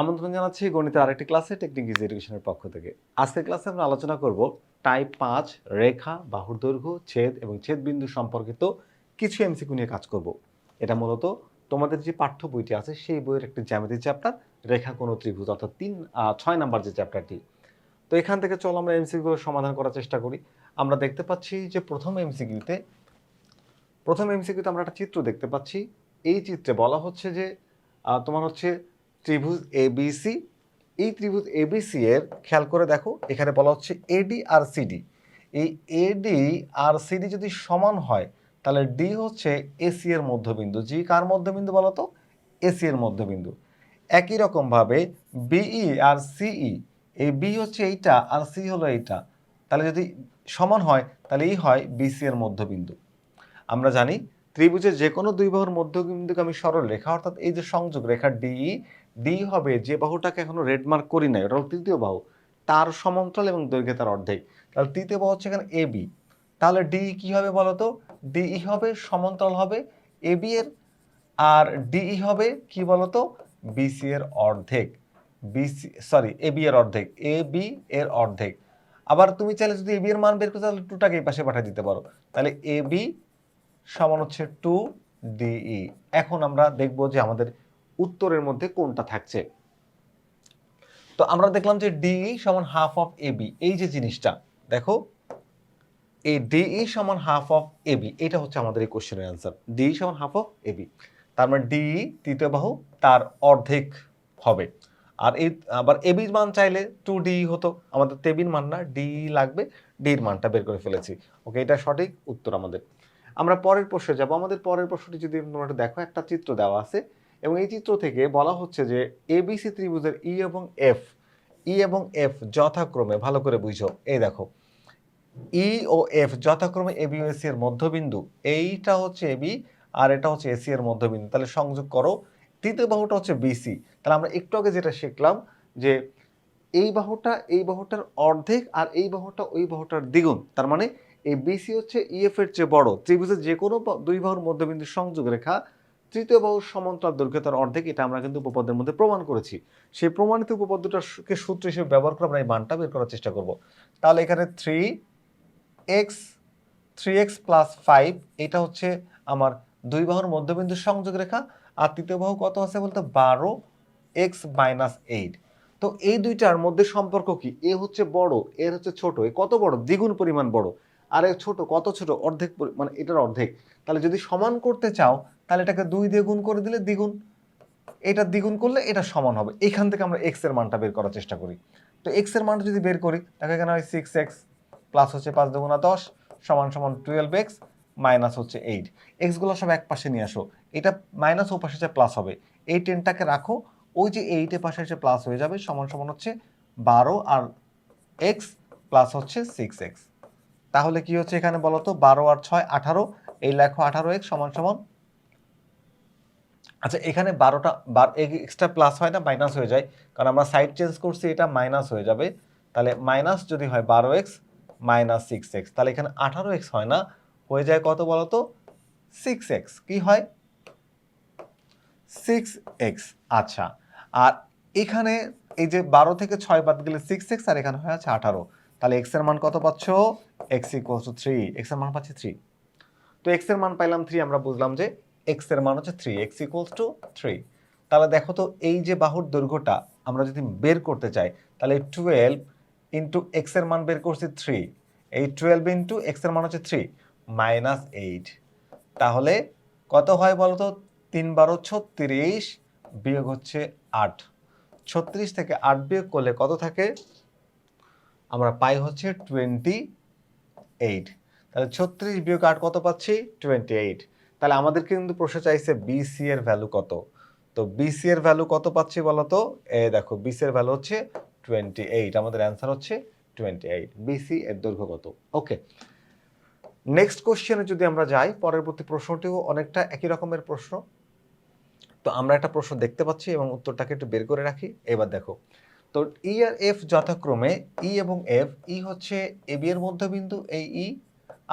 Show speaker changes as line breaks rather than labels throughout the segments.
আমন্ত্রণ জানাচ্ছি গণিতের আরেকটি ক্লাসে টেকনিক ইজ এডুকেশনের পক্ষ থেকে। আজকের ক্লাসে আমরা আলোচনা করব টাইপ পাঁচ, রেখা, বাহুর দৈর্ঘ্য, ছেদ এবং ছেদ বিন্দু সম্পর্কিত কিছু এমসিকিউ নিয়ে কাজ করব। এটা মূলত তোমাদের যে পাঠ্য বইটি আছে সেই বইয়ের একটি জ্যামিতি চ্যাপ্টার রেখা কোন ত্রিভুজ, অর্থাৎ তিন ছয় নাম্বার যে চ্যাপ্টারটি তো এখান থেকে চলো আমরা এমসিকিউ সমাধান করার চেষ্টা করি। আমরা দেখতে পাচ্ছি যে প্রথম এমসিকিউতে প্রথম এমসিকিউতে আমরা একটা চিত্র দেখতে পাচ্ছি। এই চিত্রে বলা হচ্ছে যে তোমার হচ্ছে ত্রিভুজ এবিসি এই ত্রিভুজ এবিসি এর খেয়াল করে দেখো, এখানে বলা হচ্ছে এডি আর সিডি এই এডি আর সিডি যদি সমান হয়, তাহলে ডি হচ্ছে এসি এর মধ্যবিন্দু। জি কার মধ্যবিন্দু বলো তো? এসি এর মধ্যবিন্দু। একই রকমভাবে বিই আর সিই এই বি হচ্ছে এইটা আর সি হলো এইটা। তাহলে যদি সমান হয়, তাহলে এই হয় বিসি এর মধ্যবিন্দু। আমরা জানি ত্রিভুজের যে কোনো দুই বাহুর মধ্যবিন্দুকে আমি সরল রেখা অর্থাৎ এই যে সংযোগ, রেখা ডিই ডি হবে যে বাহুটাকে এখনও রেড মার্ক করি নাই, ওটা তৃতীয় বাহু। তার সমান্তরাল এবং দৈর্ঘ্যে তার অর্ধেক। তাহলে তৃতীয় বাহু হচ্ছে এখানে এ বি তাহলে ডি কি হবে বলতো? ডিই হবে, সমান্তরাল হবে এ বি এর, আর ডিই হবে কি বলতো? বিসি এর অর্ধেক। বিসি সরি এ বি এর অর্ধেক। এ বি এর অর্ধেক। আবার তুমি চাইলে যদি এ বি এর মান বের করতে তাহলে টুটাকে এই পাশে পাঠিয়ে দিতে পারো। তাহলে এ বি সমান হচ্ছে টু ডিই এখন আমরা দেখব যে আমাদের উত্তরের মধ্যে কোনটা থাকছে? তো আমরা দেখলাম যে ডিই সমান হাফ অফ এবি এই যে জিনিসটা, দেখো, এই ডিই সমান হাফ অফ এবি এটা হচ্ছে আমাদের এই কোশ্চেনের অ্যান্সার ডিই সমান হাফ অফ এবি তার মানে ডিই তৃতীয় বাহু তার অর্ধেক হবে, আর এই, আবার এবির মান চাইলে টু ডি হতো, আমাদের তেবির মান না ডি লাগবে ডির মানটা বের করে ফেলেছি ওকে এটা সঠিক উত্তর আমাদের, আমরা পরের প্রশ্নে যাব, আমাদের পরের প্রশ্নটি যদি তোমরা দেখো, একটা চিত্র দেওয়া আছে এবং এই চিত্র থেকে বলা হচ্ছে যে এবিসি ত্রিভুজের ই এবং এফ ই এবং এফ যথাক্রমে, ভালো করে বুঝো, এই দেখো ই ও এফ যথাক্রমে এবি ও এসি এর মধ্যবিন্দু, এইটা হচ্ছে এবি আর এটা হচ্ছে এসি এর মধ্যবিন্দু, তাহলে সংযোগ করো, তৃতীয় বাহুটা হচ্ছে বিসি তাহলে আমরা একটু আগে যেটা শিখলাম যে এই বাহুটা, এই বাহুটার অর্ধেক আর এই বাহুটা, ওই বাহুটার দ্বিগুণ, তার মানে এই বিসি হচ্ছে ইএফ এর চেয়ে বড়, ত্রিভুজের যে কোনো দুই বাহুর মধ্যবিন্দু সংযোগ রেখা তৃতীয় বাহু সমান্তরাল দৈর্ঘ্য তার অর্ধেক, এটা আমরা কিন্তু উপপাদ্যের মধ্যে প্রমাণ করেছি। সেই প্রমাণিত উপপাদ্যটাকে সূত্র হিসেবে ব্যবহার করে আমরা এই মানটা বের করার চেষ্টা করব। তাহলে এখানে three x three x plus five এটা হচ্ছে আমার দুই বাহুর মধ্যবিন্দু সংযোগ রেখা, আর তৃতীয় বাহু কত আছে বলতে? বারো এক্স মাইনাস এইট তো এই দুইটার মধ্যে সম্পর্ক কি? এ হচ্ছে বড়, এর হচ্ছে ছোট, এ কত বড়? দ্বিগুণ পরিমাণ বড়। আর এ ছোট, কত ছোট? অর্ধেক মানে এটার অর্ধেক। তাহলে যদি সমান করতে চাও তাহলে এটাকে দুই দিয়ে গুণ করে দিলে দ্বিগুণ। এটা দ্বিগুণ করলে এটা সমান হবে। এখান থেকে আমরা এক্সের মানটা বের করার চেষ্টা করি। তো এক্সের মানটা যদি বের করি দেখো এখানে হয়? সিক্স এক্স প্লাস হচ্ছে পাঁচ দুগুণা দশ সমান সমান টুয়েলভ এক্স মাইনাস হচ্ছে এইট এক্সগুলো সব এক পাশে নিয়ে আসো। এটা মাইনাস ও পাশে প্লাস হবে। এই টেনটাকে রাখো। ওই যে এইটের পাশে এসে প্লাস হয়ে যাবে, সমান সমান হচ্ছে বারো আর এক্স প্লাস হচ্ছে সিক্স এক্স তাহলে কি হচ্ছে এখানে বলো তো? বারো আর ছয় আঠারো। এই লেখো আঠারো এক্স সমান সমান আচ্ছা এখানে বারোটা, বার এক্সট্রা প্লাস হয় না মাইনাস হয়ে যায়। কারণ আমরা সাইড চেঞ্জ করছি, এটা মাইনাস হয়ে যাবে। তাহলে মাইনাস যদি হয় বারো এক্স মাইনাস সিক্স এক্স তাহলে এখানে আঠারো এক্স হয় না। হয়ে যায় কত বলো তো সিক্স এক্স কী হয়? সিক্স এক্স আচ্ছা আর এখানে এই যে বারো থেকে ছয় বাদ গেলে সিক্স এক্স আর এখানে হয়ে আছে আঠারো। তাহলে এক্সের মান কত পাচ্ছ? এক্স ইকুয়াল টু থ্রি এক্সের মান পাচ্ছি থ্রি তো এক্সের মান পাইলাম থ্রি আমরা বুঝলাম যে এক্সের মান হচ্ছে three x equals to three তাহলে দেখো তো এই যে বাহুর দৈর্ঘ্যটা আমরা যদি বের করতে চাই, তাহলে টুয়েলভ ইন্টু এক্সের মান বের করছি থ্রি এই টুয়েলভ ইন্টু এক্সের মান হচ্ছে থ্রি মাইনাস এইট তাহলে কত হয় বলো তো? তিন বারো ছত্রিশ বিয়োগ হচ্ছে আট। ছত্রিশ থেকে আট বিয়োগ করলে কত থাকে? আমরা পাই হচ্ছে টোয়েন্টি এইট তাহলে ছত্রিশ বিয়োগ আট কত পাচ্ছি? টোয়েন্টি এইট তাহলে আমাদের কিন্তু প্রশ্ন চাইছে বিসি এর ভ্যালু কত? তো বিসি এর ভ্যালু কত পাচ্ছি বলো তো এ দেখো বিসি এর ভ্যালু হচ্ছে টোয়েন্টি এইট আমাদের অ্যান্সার হচ্ছে টোয়েন্টি এইট বিসি এর দৈর্ঘ্য কত? ওকে নেক্সট কোশ্চেনে যদি আমরা যাই, পরবর্তী প্রশ্নটিও অনেকটা একই রকমের প্রশ্ন। তো আমরা একটা প্রশ্ন দেখতে পাচ্ছি এবং উত্তরটাকে একটু বের করে রাখি। এবার দেখো, তো ই আর এফ যথাক্রমে ই এবং এফ ই হচ্ছে এবি এর মধ্যবিন্দু, এই ই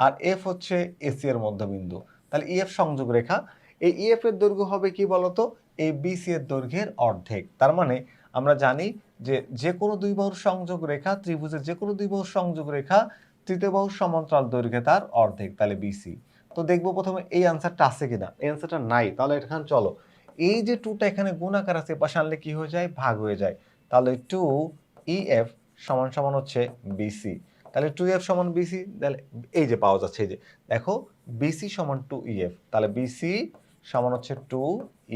আর এফ হচ্ছে এসি এর মধ্যবিন্দু। তাহলে ইএফ সংযোগ রেখা, এই ইএফ এর দৈর্ঘ্য হবে কি বলতো? এই বিসি এর দৈর্ঘ্যের অর্ধেক। তার মানে আমরা জানি যে যে কোনো দুই বাহুর সংযোগ রেখা, ত্রিভুজের যে কোনো দুই বাহুর সংযোগ রেখা, তৃতীয় বাহুর সমান্তরাল দৈর্ঘ্যে তার অর্ধেক, তাহলে বিসি তো দেখব প্রথমে এই আনসারটা আছে কিনা? এই আনসারটা নাই। তাহলে এখানে চলো। এই যে টুটা এখানে গুণাকার আছে পাশে আনলে কি হয়ে যায়? ভাগ হয়ে যায়। তাহলে টু ই এফ সমান সমান হচ্ছে বিসি তাহলে টু এফ সমান বিসি তাহলে এই যে পাওয়া যাচ্ছে, এই যে। দেখো বিসি সমান টু ই এফ তাহলে বিসি সমান হচ্ছে টু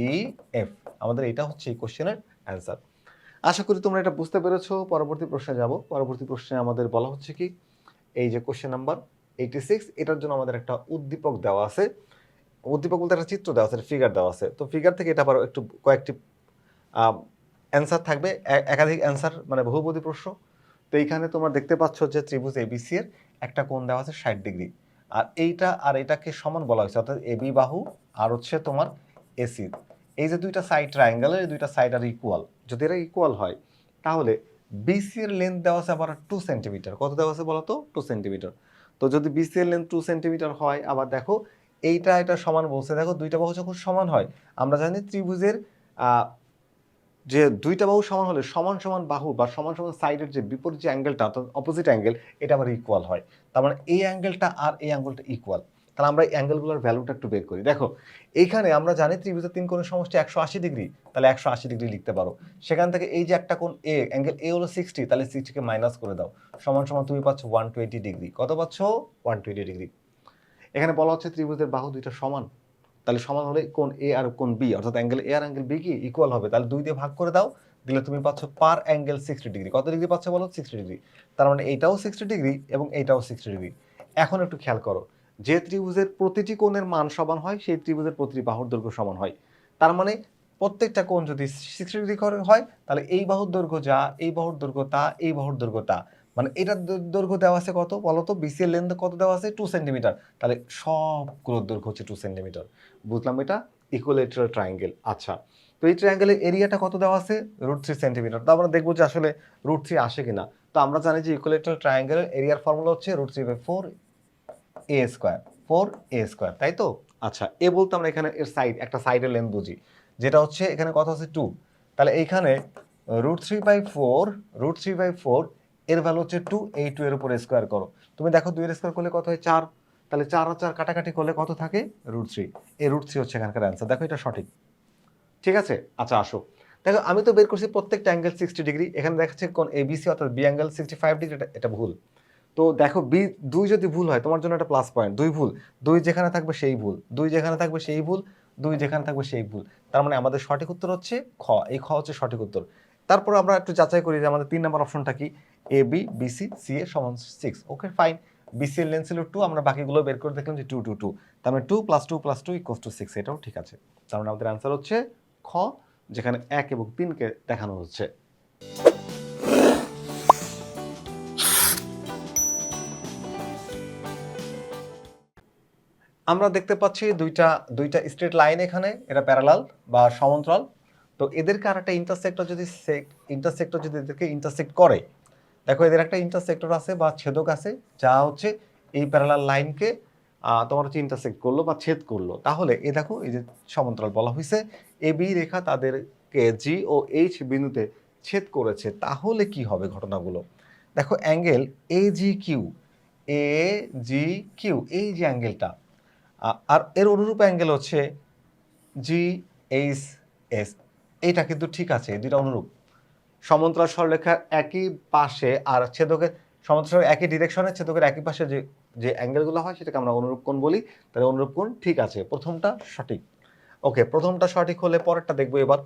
ই এফ আমাদের এটা হচ্ছে এই কোশ্চেনের অ্যান্সার আশা করি তোমরা এটা বুঝতে পেরেছ। পরবর্তী প্রশ্নে যাব। পরবর্তী প্রশ্নে আমাদের বলা হচ্ছে কি, এই যে কোশ্চেন নাম্বার এইটি সিক্স এটার জন্য আমাদের একটা উদ্দীপক দেওয়া আছে। উদ্দীপক বলতে একটা চিত্র দেওয়া আছে ফিগার দেওয়া আছে। তো ফিগার থেকে এটা আবার একটু কয়েকটি অ্যান্সার থাকবে। একাধিক অ্যান্সার মানে বহুপদী প্রশ্ন। তো এইখানে তোমরা দেখতে পাচ্ছ যে ত্রিভুজ এবিসি এর একটা কোণ দেওয়া আছে ষাট ডিগ্রি। আর এইটা আর এটাকে সমান বলা হয়েছে, অর্থাৎ এবি বাহু আর হচ্ছে তোমার এসি। এই যে দুইটা সাইড ট্রায়াঙ্গেলের এই দুইটা সাইড আর ইকুয়াল যদি এরা ইকুয়াল হয়, তাহলে বিসি এর লেন্থ দেওয়া আছে আবার টু সেন্টিমিটার কত দেওয়া আছে বলো তো টু সেন্টিমিটার তো যদি বিসি এর লেন্থ টু সেন্টিমিটার হয়, আবার দেখো, এইটা এটা সমান বলছে। দেখো, দুইটা বাহু যখন সমান হয়, আমরা জানি ত্রিভুজের যে দুইটা বাহু সমান হলে সমান সমান বাহু বা সমান সমান সাইডের যে বিপরীত যে অ্যাঙ্গেলটা অর্থাৎ অপোজিট অ্যাঙ্গেল এটা আবার ইকুয়াল হয়। তার মানে এই অ্যাঙ্গেলটা আর এই অ্যাঙ্গেলটা ইকুয়াল তাহলে আমরা এই অ্যাঙ্গেলগুলোর ভ্যালুটা একটু বের করি। দেখো, এইখানে আমরা জানি ত্রিভুজের তিন কোণের সমষ্টি একশো আশি ডিগ্রি, তাহলে একশো আশি ডিগ্রি লিখতে পারো। সেখান থেকে এই যে একটা কোণ এ অ্যাঙ্গেল এ হলো সিক্সটি তাহলে সিক্সটিকে মাইনাস করে দাও। সমান সমান তুমি পাচ্ছ ওয়ান টোয়েন্টি ডিগ্রি। কত পাচ্ছ? One twenty degree. এখানে বলা হচ্ছে ত্রিভুজের বাহু দুইটা সমান। তাহলে সমান হলে কোন এ আর কোন বি অর্থাৎ অ্যাঙ্গেল এ আর অ্যাঙ্গেল বি কি ইকুয়াল হবে? তাহলে দুই দিয়ে ভাগ করে দাও, দিলে তুমি পাচ্ছ পার অ্যাঙ্গেল সিক্সটি ডিগ্রি কত ডিগ্রি পাচ্ছ বলো? সিক্সটি ডিগ্রি তার মানে এইটাও সিক্সটি ডিগ্রি এবং এইটাও সিক্সটি ডিগ্রি এখন একটু খেয়াল করো, যে ত্রিভুজের প্রতিটি কোণের মান সমান হয়, সেই ত্রিভুজের প্রতিটি বাহুর দৈর্ঘ্য সমান হয়। তার মানে প্রত্যেকটা কোণ যদি সিক্সটি ডিগ্রি করে হয়, তাহলে এই বাহুর দৈর্ঘ্য যা, এই বাহুর দৈর্ঘ্য তা, এই বাহুর দৈর্ঘ্য তা। মানে এটার দৈর্ঘ্য দেওয়া আছে কত বলো তো বিসি এর লেন্থ কত দেওয়া আছে? টু সেন্টিমিটার তাহলে সবগুলোর দৈর্ঘ্য হচ্ছে টু সেন্টিমিটার বুঝলাম এটা? ইকুয়ালেটারাল ট্রায়াঙ্গেল আচ্ছা। তো এই ট্রায়াঙ্গেলের এরিয়াটা কত দেওয়া আছে? রুট থ্রি সেন্টিমিটার তো আমরা দেখব যে আসলে রুট থ্রি আসে কিনা। তো আমরা জানি যে ইকুয়ালেটারাল ট্রায়াঙ্গেলের এরিয়ার ফর্মুলা হচ্ছে root three by four A square four A square তাই তো? আচ্ছা এ বলতে আমরা এখানে এর সাইড একটা সাইডের লেন্থ বুঝি। যেটা হচ্ছে এখানে কত আছে টু তাহলে এইখানে root three by four root three by four এর ভ্যালু হচ্ছে টু এই টু এর উপর স্কোয়ার করো। তুমি দেখো দুই এর স্কোয়ার করলে কত হয়? চার। তাহলে চার আর চার কাটাকাটি করলে কত থাকে? রুট থ্রি এই রুট থ্রি হচ্ছে এখানকার অ্যান্সার দেখো এটা সঠিক। ঠিক আছে? আচ্ছা আসো। দেখো, আমি তো বের করছি প্রত্যেকটা অ্যাঙ্গেল সিক্সটি ডিগ্রি এখানে দেখাচ্ছে কোন এ এবিসি অর্থাৎ B angle sixty five degree এটা ভুল। তো দেখো বি দুই যদি ভুল হয়, তোমার জন্য একটা প্লাস পয়েন্ট দুই ভুল। দুই যেখানে থাকবে সেই ভুল। দুই যেখানে থাকবে সেই ভুল। দুই যেখানে থাকবে সেই ভুল। তার মানে আমাদের সঠিক উত্তর হচ্ছে খ। এই খ হচ্ছে সঠিক উত্তর। তারপর আমরা একটু যাচাই করি যে আমাদের তিন নম্বর অপশনটা কি। A B BC C A সমান সিক্স ওকে ফাইন বিসি এর লেন্স ছিল টু আমরা বাকিগুলো বের করে দেখলাম যে টু টু টু তার মানে two plus two plus two equals to six এটাও ঠিক আছে। তার মানে আমাদের অ্যান্সার হচ্ছে খ, যেখানে এক এবং তিনকে দেখানো হচ্ছে। আমরা দেখতে পাচ্ছি দুইটা দুইটা স্ট্রেট লাইন এখানে এটা প্যারালাল বা সমান্তরাল। তো এদেরকে আর একটা ইন্টারসেক্টর যদি ইন্টারসেক্টর যদি এদেরকে ইন্টারসেক্ট করে দেখো, এদের একটা ইন্টারসেক্টর আছে বা ছেদক আছে, যা হচ্ছে এই প্যারালাল লাইনকে তোমার হচ্ছে ইন্টারসেক্ট করল বা ছেদ করল। তাহলে এ দেখো, এই যে সমান্তরাল বলা হয়েছে এ, বি রেখা তাদেরকে জি ও এইচ বিন্দুতে ছেদ করেছে। তাহলে কি হবে ঘটনাগুলো? দেখো angle A G Q A G Q এই যে অ্যাঙ্গেলটা আর এর অনুরূপ অ্যাঙ্গেল হচ্ছে জি এইচ এস এইটা কিন্তু ঠিক আছে দুইটা অনুরূপ। সমান্তরাল সরলরেখার একই পাশে আর ছেদকের, সমান্তরাল একই ডিরেকশনে ছেদকের একই পাশে যে যে অ্যাঙ্গেলগুলো হয় সেটাকে আমরা অনুরূপ কোণ বলি। তাহলে অনুরূপ কোণ ঠিক আছে, প্রথমটা সঠিক। ওকে, প্রথমটা সঠিক হলে পরেরটা দেখব এবার।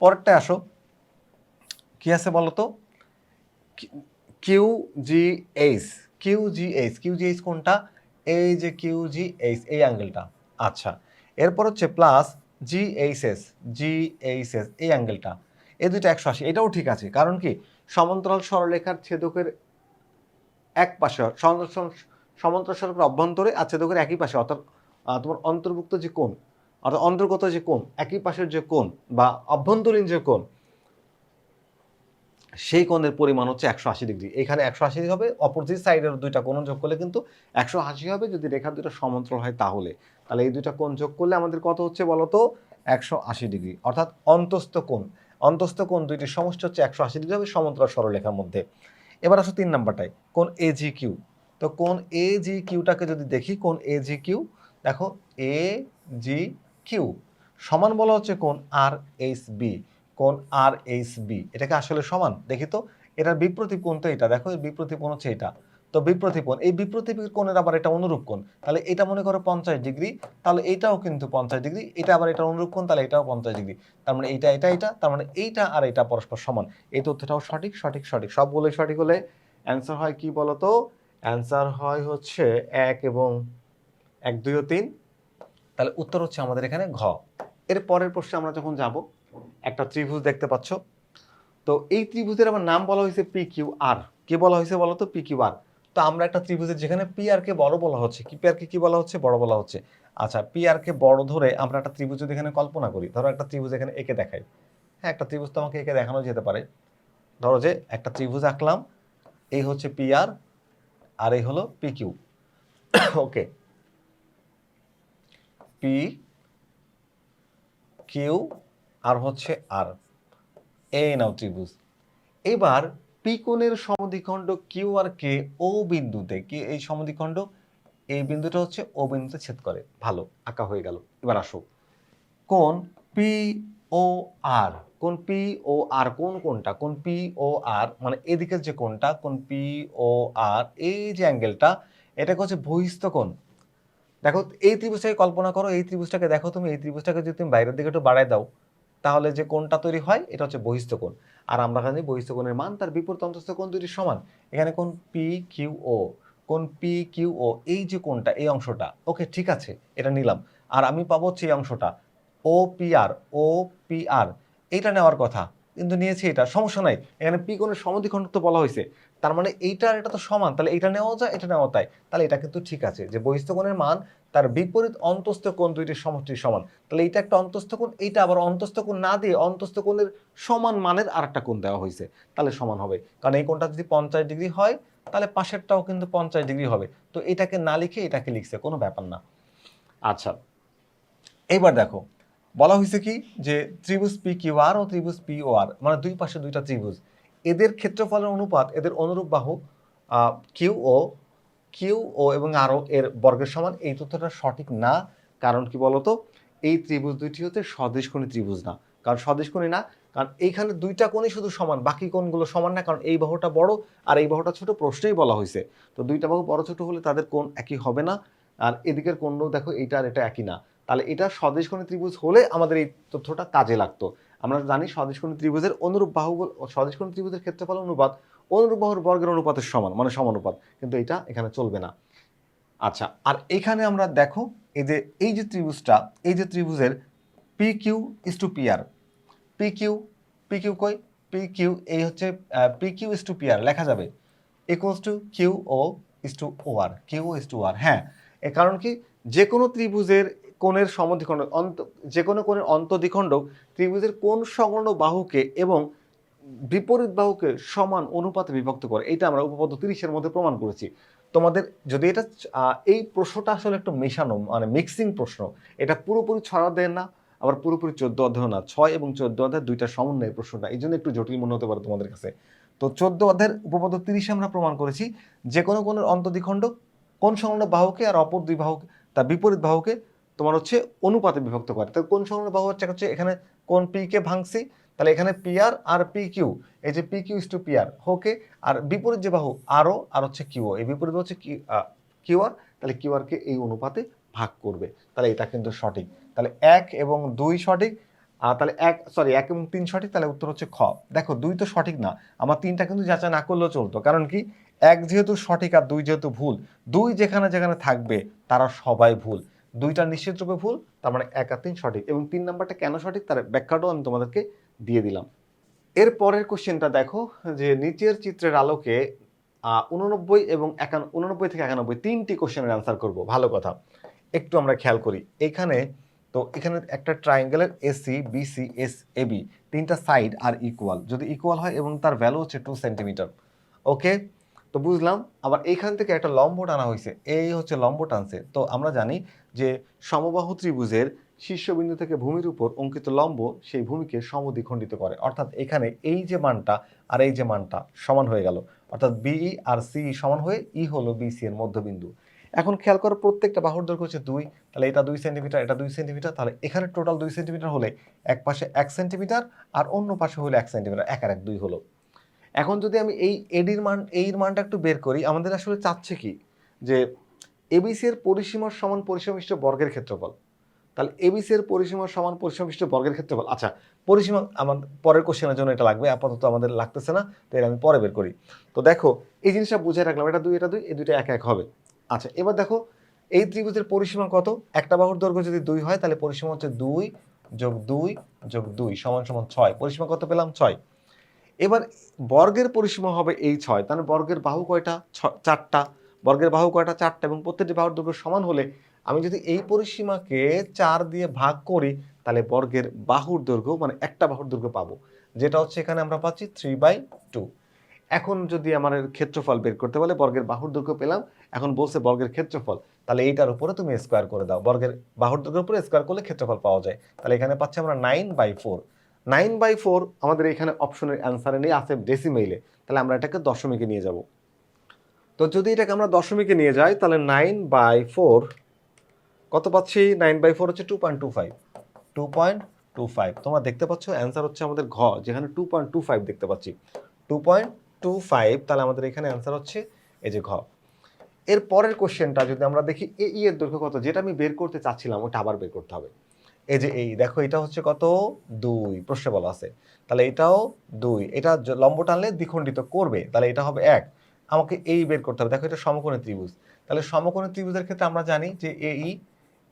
পরেরটা আসো। কি আছে বলো তো Q G H Q G H Q G H কোনটা? এই যে কিউ জি এইচ এই অ্যাঙ্গেলটা। আচ্ছা এরপর হচ্ছে plus G H S G H S এই অ্যাঙ্গেলটা। এই দুইটা একশো আশি, এটাও ঠিক আছে। কারণ কি? সমান্তরাল সরলরেখার ছেদকের এক পাশে, সমান্তরাল সর- সমান্তরাল অভ্যন্তরে আর ছেদকের একই পাশে, অর্থাৎ তোমার অন্তর্ভুক্ত যে কোণ, অর্থাৎ অন্তর্গত যে কোণ, একই পাশের যে কোণ বা অভ্যন্তরীণ যে কোণ, সেই কোণের পরিমাণ হচ্ছে একশো আশি ডিগ্রি। এখানে একশো আশি হবে, অপোজিট সাইডের দুইটা কোণ যোগ করলে কিন্তু একশো আশি হবে। যদি রেখা দুটো সমান্তরাল হয় তাহলে তাহলে এই দুইটা কোণ যোগ করলে আমাদের কত হচ্ছে বলতো? একশো আশি ডিগ্রি। অর্থাৎ অন্তস্থ কোণ। অন্তস্থ কোণ দুইটির সমষ্টি হচ্ছে একশো আশি ডিগ্রি হবে সমান্তরাল সরলরেখার মধ্যে। এবার আসো তিন নাম্বারটায় কোন এ জি কিউ তো কোন এ জি কিউটাকে যদি দেখি কোন এ জি কিউ দেখো এ জি কিউ সমান বলা হচ্ছে কোন আর এইচ বি কোন আর এইচ বি এটাকে আসলে সমান, দেখি তো, এটার বিপ্রতীপ কোণ তো এটা, দেখো এর বিপ্রতীপ কোণ হচ্ছে এটা। তো বিপ্রতীপ কোণ, এই বিপ্রতীপ কোণের আবার এটা অনুরূপ কোণ। তাহলে এটা মনে করো পঞ্চাশ ডিগ্রি, তাহলে এটাও কিন্তু পঞ্চাশ ডিগ্রি, এটা আবার এটা অনুরূপ কোণ, তাহলে এটাও পঞ্চাশ ডিগ্রি। তার মানে এইটা, এটা এটা, তার মানে এইটা আর এটা পরস্পর সমান। এই তথ্যটাও সঠিক সঠিক সঠিক। সবগুলোই সঠিক হলে অ্যান্সার হয় কি বলতো? অ্যান্সার হয় হচ্ছে এক এবং এক দুই ও তিন। তাহলে উত্তর হচ্ছে আমাদের এখানে ঘ। এর পরের প্রশ্নে আমরা যখন যাব, একটা ত্রিভুজ দেখতে পাচ্ছ। তো এই ত্রিভুজের আমার নাম বলা হয়েছে পি কিউ আর কে বলা হয়েছে বলো তো পি কিউ আর তো আমরা একটা ত্রিভুজের যেখানে পি আর কে বড় বলা হচ্ছে, কি পি আর কে কি বলা হচ্ছে? বড় বলা হচ্ছে। আচ্ছা পি আর কে বড় ধরে আমরা একটা ত্রিভুজ যদি এখানে কল্পনা করি, ধরো একটা ত্রিভুজ এখানে একে দেখাই। হ্যাঁ একটা ত্রিভুজ তো আমাকে একে দেখানো যেতে পারে। ধরো যে একটা ত্রিভুজ আঁকলাম এই হচ্ছে পি আর আর এই হলো P Q okay P Q R হচ্ছে আর এই নাও ত্রিভুজ। এবার পি কোণের সমদ্বিখণ্ড কিউ আর কে ও বিন্দুতে কি এই সমদ্বিখণ্ড এই বিন্দুটা হচ্ছে ও বিন্দুতে ছেদ করে। ভালো, আঁকা হয়ে গেল। এবার আসো। কোন পি ও আর কোন পি ও আর কোন কোনটা কোন পি ও আর মানে এদিকের যে কোনটা কোন পি ও আর এই যে অ্যাঙ্গেলটা, এটাকে হচ্ছে বহিস্থ কোণ। দেখো, এই ত্রিভুজটাকে কল্পনা করো, এই ত্রিভুজটাকে দেখো তুমি, এই ত্রিভুজটাকে যদি তুমি বাইরের দিকে একটু বাড়ায় দাও তাহলে যে কোণটা তৈরি হয়, এটা হচ্ছে বহিস্থ কোণ। আর আমরা জানি বহিস্থ কোণের মান তার বিপরীত অন্তস্থ কোণ দুটি সমান। এখানে কোন পি কিউ ও কোন পি কিউ ও এই যে কোণটা, এই অংশটা, ওকে, ঠিক আছে, এটা নিলাম। আর আমি পাবো হচ্ছে এই অংশটা O P R O P R এইটা নেওয়ার কথা, কিন্তু নিয়েছি এটা, সমস্যা নাই। এখানে পি কোণের সমদ্বিখণ্ড তো বলা হয়েছে। তার মানে এইটা আর এটা তো সমান, তাহলে এটা নেওয়া যায়, এটা নেওয়া তাই। তাহলে এটা কিন্তু ঠিক আছে, যে বহিস্থ কোণের মান তার বিপরীত অন্তস্থ কোণ দুইটি সমষ্টি সমান। তাহলে এটা একটা অন্তস্থ কোণ, এইটা আবার অন্তস্থ কোণ না দিয়ে অন্তস্থ কোণের সমান মানের আর একটা কোণ দেওয়া হয়েছে, তাহলে সমান হবে। কারণ এই কোণটা যদি পঞ্চাশ ডিগ্রি হয়, তাহলে পাশেরটাও কিন্তু পঞ্চাশ ডিগ্রি হবে। তো এটাকে না লিখে এটাকে লিখছে, কোনো ব্যাপার না। আচ্ছা এইবার দেখো, বলা হয়েছে কি যে ত্রিভুজ পি কিউ আর ও ত্রিভুজ পি ও আর মানে দুই পাশে দুইটা ত্রিভুজ। এদের ক্ষেত্রফলের অনুপাত, এদের অনুরূপ বাহু কিউ ও কিউ ও এবং আরও এর বর্গের সমান এই তথ্যটা সঠিক না, কারণ কি বলতো? এই ত্রিভুজ দুইটি হচ্ছে স্বদেশকোণী ত্রিভুজ না। কারণ স্বদেশকোণী না, কারণ এইখানে দুইটা কোণই শুধু সমান, বাকি কোণগুলো সমান না, কারণ এই বাহুটা বড় আর এই বাহুটা ছোট প্রশ্নেই বলা হয়েছে। তো দুইটা বাহু বড় ছোট হলে তাদের কোণ একই হবে না, আর এদিকের কোণও দেখো এইটা আর এটা একই না। তাহলে এটা স্বদেশকোণী ত্রিভুজ হলে আমাদের এই তথ্যটা কাজে লাগতো। আমরা জানি স্বদেশকোণী ত্রিভুজের অনুরূপ বাহু স্বদেশকোণী ত্রিভুজের ক্ষেত্রফল অনুপাত অনুরূপ বর্গের অনুপাতের সমান মানে সমানুপাত। কিন্তু এটা এখানে চলবে না। আচ্ছা আর এখানে আমরা দেখো, এই যে এই যে ত্রিভুজটা, এই যে ত্রিভুজের P Q is to P R P Q P Q কই? পি কিউ এই হচ্ছে P Q is to P R লেখা যাবে। Equals to Q O is to O R Q is to R হ্যাঁ। এ কারণ কি? যে কোনো ত্রিভুজের কোণের সমদ্বিখণ্ড, অন্ত, যে কোনো কোণের অন্তদ্বিখণ্ডক ত্রিভুজের কোন সংলগ্ন বাহুকে এবং বিপরীত বাহুকে সমান অনুপাতে বিভক্ত করে এটা আমরা উপপাদ্য তিরিশের মধ্যে প্রমাণ করেছি। তোমাদের, যদি এটা এই প্রশ্নটা আসলে একটু মেশানো মানে মিক্সিং প্রশ্ন, এটা পুরোপুরি ছয় দেয় না, আবার পুরোপুরি চোদ্দ অধ্যায় না, ছয় এবং চোদ্দ অধ্যায় দুইটা সমন্বয় প্রশ্নটা এই জন্য একটু জটিল মনে হতে পারে তোমাদের কাছে। তো চোদ্দ অধ্যায়ের উপপাদ্য তিরিশে আমরা প্রমাণ করেছি, যে কোনো কোণের অন্তদ্বিখণ্ডক কোন সংলগ্ন বাহুকে আর অপর দুই বাহুকে, তার বিপরীত বাহুকে তোমার হচ্ছে অনুপাতে বিভক্ত করে। তাহলে কোন সংলগ্ন বাহু হচ্ছে হচ্ছে এখানে কোন পিকে ভাঙছি তাহলে এখানে পিআর আর পি কিউ এই যে P Q is to P R okay আর বিপরীত যে বাহু আরও আর হচ্ছে কিউ এই বিপরীত হচ্ছে কিউ আর তাহলে কিউআরকে এই অনুপাতে ভাগ করবে। তাহলে এটা কিন্তু সঠিক। তাহলে এক এবং দুই সঠিক, আর তাহলে এক সরি এক এবং তিন সঠিক, তাহলে উত্তর হচ্ছে খ। দেখো, দুই তো সঠিক না, আমার তিনটা কিন্তু যাচাই না করলেও চলতো। কারণ কি? এক যেহেতু সঠিক আর দুই যেহেতু ভুল, দুই যেখানে যেখানে থাকবে, তারা সবাই ভুল। দুইটা নিশ্চিত রূপে ভুল, তার মানে এক আর তিন সঠিক। এবং তিন নাম্বারটা কেন সঠিক? তার ব্যাখ্যাটাও আমি তোমাদেরকে দিয়ে দিলাম। এর পরের কোশ্চেনটা দেখো, যে নিচের চিত্রের আলোকে উননব্বই এবং একান, উননব্বই থেকে একানব্বই তিনটি কোশ্চেনের অ্যান্সার করব। ভালো কথা। একটু আমরা খেয়াল করি। এখানে, তো এখানে একটা ট্রায়াঙ্গেলের এসি বিসি এস এবি তিনটা সাইড আর ইকুয়াল যদি ইকুয়াল হয় এবং তার ভ্যালু হচ্ছে টু সেন্টিমিটার ওকে তো বুঝলাম। আবার এইখান থেকে একটা লম্ব টানা হয়েছে। এই হচ্ছে লম্ব টানছে। তো আমরা জানি যে সমবাহু ত্রিভুজের শীর্ষবিন্দু থেকে ভূমির উপর অঙ্কিত লম্ব সেই ভূমিকে সমদ্বিখণ্ডিত করে। অর্থাৎ এখানে এই যে মানটা আর এই যে মানটা সমান হয়ে গেল। অর্থাৎ বিই আর সিই সমান হয়ে ই হলো বিসি এর মধ্যবিন্দু। এখন খেয়াল করো প্রত্যেকটা বাহুর দৈর্ঘ্য হচ্ছে দুই। তাহলে এটা দুই সেন্টিমিটার, এটা দুই সেন্টিমিটার। তাহলে এখানে টোটাল দুই সেন্টিমিটার হলে এক পাশে এক সেন্টিমিটার আর অন্য পাশে হলে এক সেন্টিমিটার, এক আর এক দুই হলো। এখন যদি আমি এই এডির মান এইর মানটা একটু বের করি, আমাদের আসলে চাচ্ছে কি? যে এবিসি এর পরিসীমার সমান পরিসীমিষ্ট বর্গের ক্ষেত্রফল। তাহলে এবিসি এর পরিসীমার সমান পরিসীমিষ্ট বর্গের ক্ষেত্রফল। আচ্ছা পরিসীমা আমার পরের কোশ্চেনের জন্য এটা লাগবে, আপাতত আমাদের লাগতেছে না তো এটা আমি পরে বের করি। তো দেখো, এই জিনিসটা বুঝে রাখলাম, এটা দুই এটা দুই, এই দুইটা এক এক হবে। আচ্ছা এবার দেখো, এই ত্রিভুজের পরিসীমা কত? একটা বাহুর দৈর্ঘ্য যদি দুই হয়, তাহলে পরিসীমা হচ্ছে দুই যোগ দুই যোগ দুই, সমান সমান ছয়। পরিসীমা কত পেলাম? ছয়। এবার বর্গের পরিসীমা হবে এই ছয়, তাহলে বর্গের বাহু কয়টা? চারটা। বর্গের বাহু কয়টা? চারটা, এবং প্রত্যেকটি বাহুর দৈর্ঘ্য সমান হলে আমি যদি এই পরিসীমাকে চার দিয়ে ভাগ করি, তাহলে বর্গের বাহুর দৈর্ঘ্য মানে একটা বাহুর দৈর্ঘ্য পাবো। যেটা হচ্ছে এখানে আমরা পাচ্ছি থ্রি বাই টু এখন যদি আমার ক্ষেত্রফল বের করতে বলে, বর্গের বাহুর দৈর্ঘ্য পেলাম, এখন বলছে বর্গের ক্ষেত্রফল, তাহলে এইটার উপরে তুমি স্কোয়ার করে দাও। বর্গের বাহুর দৈর্ঘ্যের উপরে স্কোয়ার করলে ক্ষেত্রফল পাওয়া যায়। তাহলে এখানে পাচ্ছি আমরা nine by four nine by four আমাদের এখানে অপশনের অ্যান্সারে নেই, আছে ডেসিমেইলে তাহলে আমরা এটাকে দশমিকে নিয়ে যাব। তো যদি এটাকে আমরা দশমিকে নিয়ে যাই, তাহলে নাইন বাই ফোর কত পাচ্ছি? নাইন বাই ফোর হচ্ছে two point two five two point two five তোমরা দেখতে পাচ্ছ অ্যান্সার হচ্ছে আমাদের ঘ, যেখানে টু পয়েন্ট টু ফাইভ দেখতে পাচ্ছি। টু পয়েন্ট টু ফাইভ তাহলে আমাদের এখানে অ্যান্সার হচ্ছে এই যে ঘ। এর পরের কোশ্চেনটা যদি আমরা দেখি এ ই এর দৈর্ঘ্য কত? যেটা আমি বের করতে চাচ্ছিলাম, ওটা আবার বের করতে হবে। এই যে এই দেখো, এটা হচ্ছে কত? দুই। প্রশ্নে বলা আছে। তাহলে এটাও দুই। এটা লম্ব টানলে দ্বিখণ্ডিত করবে। তাহলে এটা হবে এক। আমাকে এই বের করতে হবে। দেখো, এটা সমকোণী ত্রিভুজ। তাহলে সমকোণী ত্রিভুজের ক্ষেত্রে আমরা জানি যে এই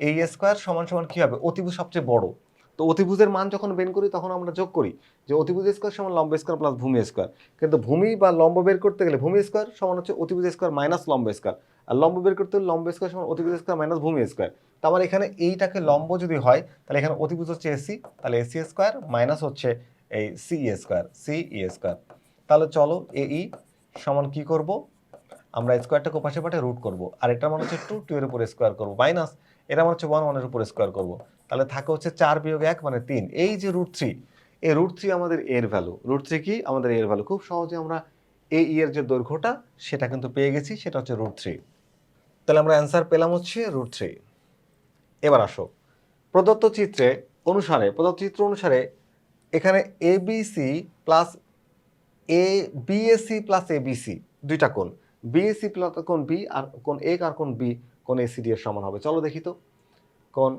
এই স্কোয়ার সমান সমান কি হবে অতিভুজ সবচেয়ে বড় তো অতিভুজের মান যখন বের করি তখন আমরা যোগ করি যে অতিভুজ স্কোয়ার সমান লম্ব স্কোয়ার প্লাস ভূমি স্কোয়ার কিন্তু ভূমি বা লম্ব বের করতে গেলে ভূমি স্কোয়ার সমান হচ্ছে অতিভুজ স্কোয়ার মাইনাস লম্ব স্কোয়ার আর লম্ব বের করতে হলে লম্ব স্কোয়ার সমান অতিভুজ স্কোয়ার মাইনাস ভূমি স্কোয়ার তো আমার এখানে এইটাকে লম্ব যদি হয় তাহলে এখানে অতিভুজ হচ্ছে এসি তাহলে এসি স্কোয়ার মাইনাস হচ্ছে এই C square C E square তাহলে চলো এ ই সমান কি করব আমরা স্কোয়ারটাকে পাশে পাশে রুট করব আর এটা মানে হচ্ছে টু টু এর উপর স্কোয়ার করব মাইনাস এটা মানে হচ্ছে ওয়ান ওয়ানের উপর স্কোয়ার করব। তাহলে থাকে হচ্ছে চার বিয়োগ এক মানে তিন। এই যে রুট থ্রি এই রুট থ্রি আমাদের এর ভ্যালু রুট থ্রি কি? আমাদের এর ভ্যালু খুব সহজে আমরা এই ইয়ের যে দৈর্ঘ্যটা, সেটা কিন্তু পেয়ে গেছি, সেটা হচ্ছে রুট থ্রি তাহলে আমরা অ্যান্সার পেলাম হচ্ছে রুট থ্রি এবার আসো। প্রদত্ত চিত্রে অনুসারে, প্রদত্ত চিত্র অনুসারে এখানে ABC plus A BSC plus ABC দুইটা কোণ। প্লাস কোণ বি আর কোণ এ আর কোণ বি কোণ এসিডি এর সমান হবে। চলো দেখি তো। কোণ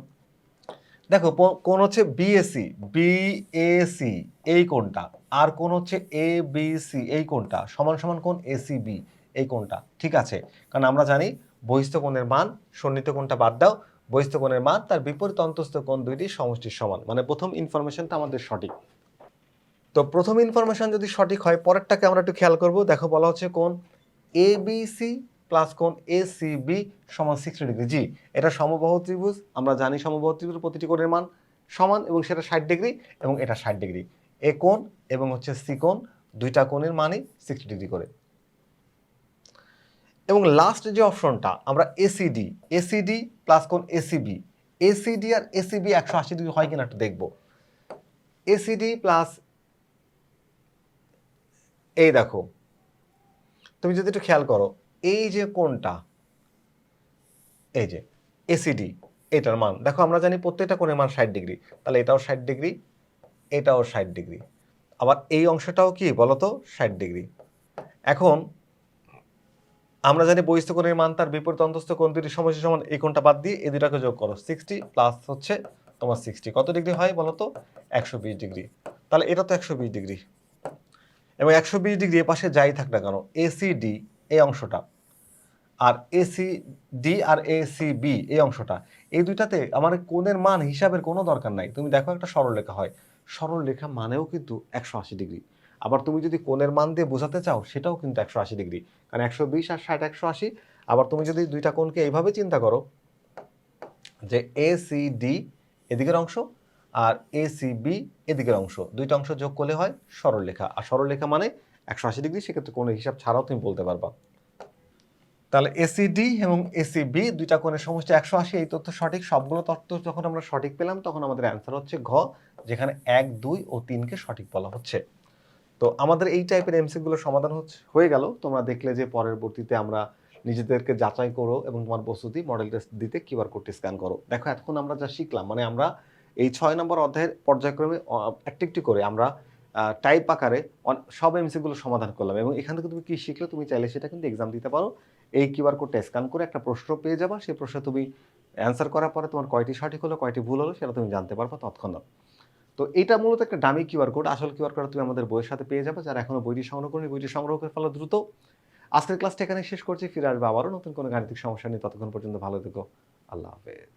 দেখো কোণ হচ্ছে বিএসসি বিএসি এই কোনটা? আর কোন হচ্ছে এ বিসি এই কোনটা? সমান সমান কোণ এসিবি এই কোনটা? ঠিক আছে? কারণ আমরা জানি বহিস্থ কোণের মান, সন্নিহিত কোণটা বাদ দাও। বহিস্থ কোণের মান, তার বিপরীত অন্তস্থ কোণ দুইটি সমষ্টির সমান। মানে প্রথম ইনফরমেশনটা আমাদের সঠিক। তো প্রথম ইনফরমেশন যদি সঠিক হয়, পরেরটাকে আমরা একটু খেয়াল করব। দেখো বলা হচ্ছে কোন? এ বি সি প্লাস কোন এ সি বি সমান সিক্সটি ডিগ্রি জি, এটা সমবাহু ত্রিভুজ, আমরা জানি সমবাহু ত্রিভুজ প্রতিটি কোণের মান সমান এবং সেটা ষাট ডিগ্রি এবং এটা ষাট ডিগ্রি এ কোণ এবং হচ্ছে সি কোণ দুইটা কোণের মানই সিক্সটি ডিগ্রি করে। এবং লাস্ট যে অপশনটা, আমরা এসিডি এসিডি প্লাস কোন এসিবি এসিডি আর এসিবি একশো আশি ডিগ্রি হয় কিনা একটু দেখব। এসিডি প্লাস এই দেখো, তুমি যদি একটু খেয়াল করো এই যে কোনটা এই যে এসিডি এটার মান, দেখো আমরা জানি প্রত্যেকটা কোণের মান ষাট ডিগ্রি, তাহলে এটাও ষাট ডিগ্রি, এটাও ষাট ডিগ্রি, আবার এই অংশটাও কি বলতো ষাট ডিগ্রি। এখন আমরা জানি বহিস্থ কোণের মান তার বিপরীত অন্তস্থ কোণ দুটি সমস্যা সমান, এই কোণটা বাদ দিয়ে এই দুটাকে যোগ করো, সিক্সটি প্লাস হচ্ছে তোমার সিক্সটি, কত ডিগ্রি হয় বলতো একশো বিশ ডিগ্রি, তাহলে এটা তো একশো বিশ ডিগ্রি, এবং একশো বিশ ডিগ্রি এ পাশে যাই থাক না কেন এসিডি এই অংশটা। আর এসি ডি আর এসি বি এই অংশটা। এই দুইটাতে আমার কোণের মান হিসাবের কোনো দরকার নাই। তুমি দেখো একটা সরলরেখা হয়। সরলরেখা মানেও কিন্তু একশো আশি ডিগ্রি। আবার তুমি যদি কোণের মান দিয়ে বোঝাতে চাও, সেটাও কিন্তু একশো আশি ডিগ্রি। কারণ একশো বিশ আর ষাট একশো আশি। আবার তুমি যদি দুইটা কোণকে এইভাবে চিন্তা করো যে এ সি ডি এদিকের অংশ আর এ সি বি এদিকের অংশ। দুইটা অংশ যোগ করলে হয় সরলরেখা। আর সরলরেখা মানে একশো আশি ডিগ্রি, সেক্ষেত্রে কোনো হিসাব ছাড়াও তুমি বলতে পারবা। তাহলে এসিডি এবং এসিবি দুইটা কোণের সমষ্টি একশো আশি, এই তথ্য সঠিক? সবগুলো তথ্য যখন আমরা সঠিক পেলাম, তখন আমাদের অ্যান্সার হচ্ছে ঘ, যেখানে এক, দুই ও তিনকে সঠিক বলা হচ্ছে। তো আমাদের এই টাইপের এমসিগুলো সমাধান হচ্ছে, হয়ে গেল। তোমরা দেখলে যে পরবর্তীতে আমরা নিজেদেরকে যাচাই করো এবং তোমার প্রস্তুতি মডেল টেস্ট দিতে কিউআর কোডটি স্ক্যান করো। দেখো, এখন আমরা যা শিখলাম মানে আমরা এই ছয় নম্বর অধ্যায়ের পর্যায়ক্রমে একটি একটি করে আমরা টাইপ আকারে সব এমসিগুলো সমাধান করলাম এবং এখান থেকে তুমি কি শিখলে তুমি চাইলে সেটা কিন্তু এক্সাম দিতে পারো। এই কিউআর কোডটা স্ক্যান করে একটা প্রশ্ন পেয়ে যাবা সেই প্রশ্নে তুমি অ্যান্সার করার পরে তোমার কয়টি সঠিক হলো, কয়টি ভুল হলো সেটা তুমি জানতে পারবা তৎক্ষণাৎ। তো এটা মূলত একটা ডামি কিউআর কোড আসল কিউআর কোড তুমি আমাদের বইয়ের সাথে পেয়ে যাবে, যারা এখনও বইটি সংগ্রহ করেনি, বইটি সংগ্রহ করে ফেলো দ্রুত আজকের ক্লাসটা এখানে শেষ করছি, ফিরে আসবে আবারও নতুন কোনো গাণিতিক সমস্যা নিয়ে, ততক্ষণ পর্যন্ত ভালো থেকো, আল্লাহ হাফেজ।